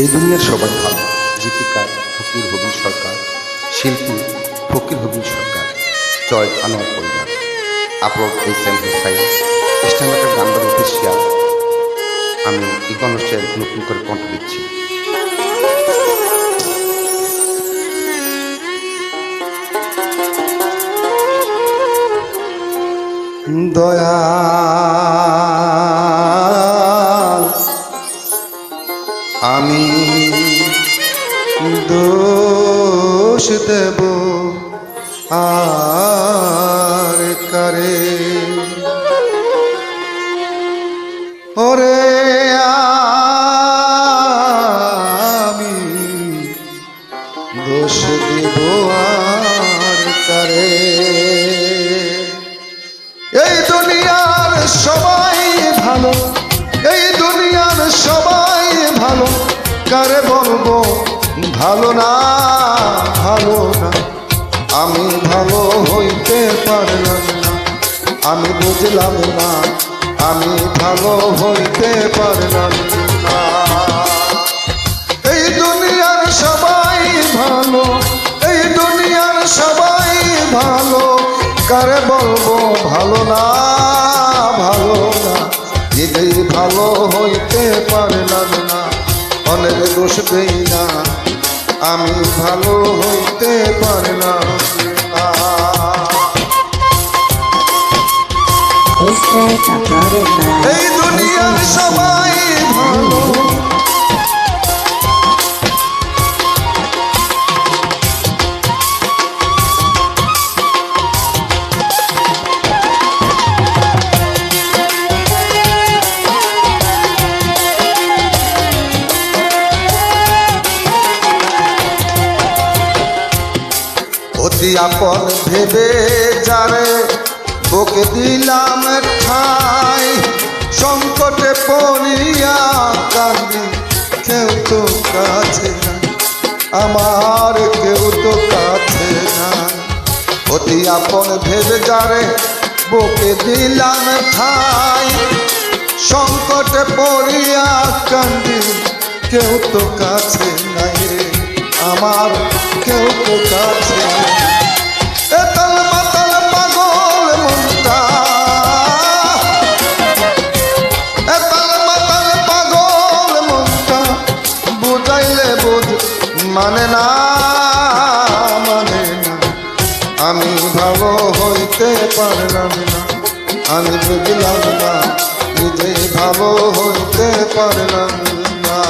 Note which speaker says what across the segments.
Speaker 1: এই দুনিয়ার সবাই ভালো গীতিকার ফকির হবিন সরকার, শিল্পী ফকির হবিন সরকার, জয় আনোয়ার পরিবার, আপলোড এইচ এম হুসাইন ইস্টামাটার গান্ধার অফিসিয়াল। আমি ইকন হোসেন, নতুন করে কণ্ঠ দিচ্ছি। দয়া দোষ দেব। আর করে? ওরে আমি দোষ দেব আর করে? এই দুনিয়ার সবাই ভালো, এই দুনিয়ার সবাই ভালো, কারে বলব? ভালো না ভালো না। আমি ভালো হইতে পারলাম না। আমি বুঝলাম না, আমি ভালো হইতে পারলাম না। এই দুনিয়ার সবাই ভালো, এই দুনিয়ার সবাই ভালো। কারে বলব ভালো না ভালো না? নিজেই ভালো হইতে পারলাম না। অনেক দোষ দেই না আমি ভালো হইতে পারলাম অতি আপন ভেবে যারে বুকে দিলাম ঠাই। সংকটে পড়িয়া কান্দি কেউ তো কাছে নাই আমার কেউ তো কাছে নাই অতি আপন ভেবে যারে বুকে দিলাম ঠাই। সংকটে পড়িয়া কান্দি কেউ তো কাছে নাই রে, আমার কেউ তো কাছে নাই। না মানে না আমি ভালো হইতে পারলাম না। আমি বুঝলাম না নিজে ভালো হইতে পারলাম না।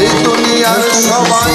Speaker 1: এই দুনিয়ার সবাই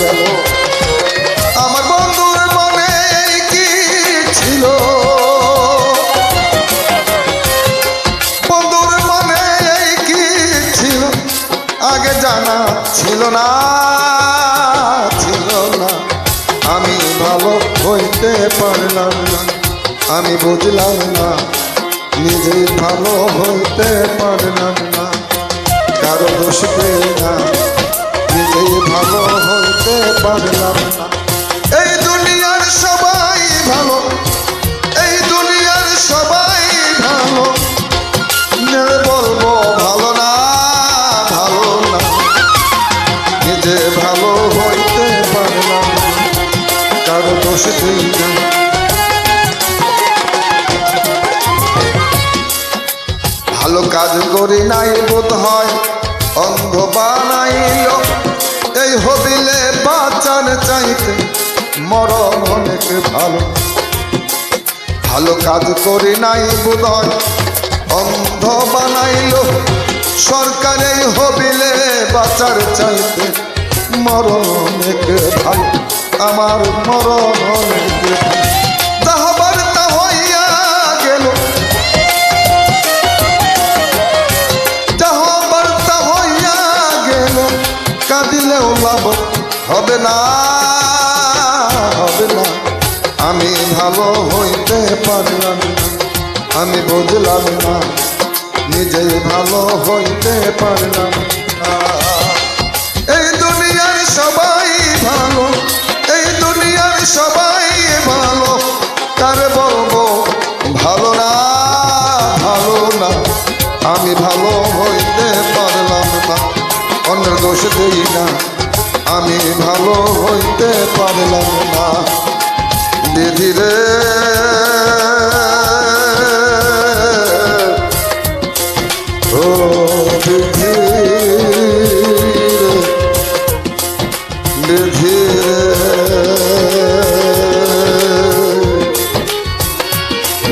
Speaker 1: গেল। আমার বন্ধুর মনে কি ছিল? বন্ধুর মনে কি ছিল? আগে জানা ছিল না ছিল না। আমি ভালো হইতে পারলাম না। আমি বুঝলাম না, নিজে ভালো হইতে পারলাম না। কারও দোষ না। নিজে ভালো হইতে পারলাম না। এই দুনিয়ার সবাই ভালো, এই দুনিয়ার সবাই ভালো। বলব ভালো না ভালো না। নিজে ভালো হইতে পারলাম কারও দোষ দিই না। ভালো কাজ করি নাই বোধ হয় অন্ধ বানাইল। এই হবিলে বাঁচান চাইতে, মরণ অনেক ভালো। ভালো কাজ করি নাই বুদয় অন্ধ বানাইল। সরকারে হবিলে বাঁচার চাইতে, মরণ অনেক ভালো। আমার মরণ অনেক ভালো। হবে না হবে না। আমি ভালো হইতে পারলাম আমি বুঝলাম না। নিজে ভালো হইতে পারলাম না। এই দুনিয়ায় সবাই ভালো, এই দুনিয়ায় সবাই ভালো। কার বলব, ভালো না ভালো না। আমি ভালো হইতে পারলাম না। অন্য দোষ দেই না। আমি ভালো হইতে পারলাম না। বিধি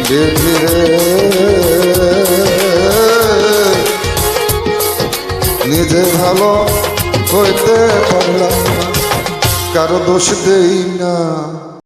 Speaker 1: বিধি নিজে ভালো হইতে পারলাম কারও দোষ দেই না।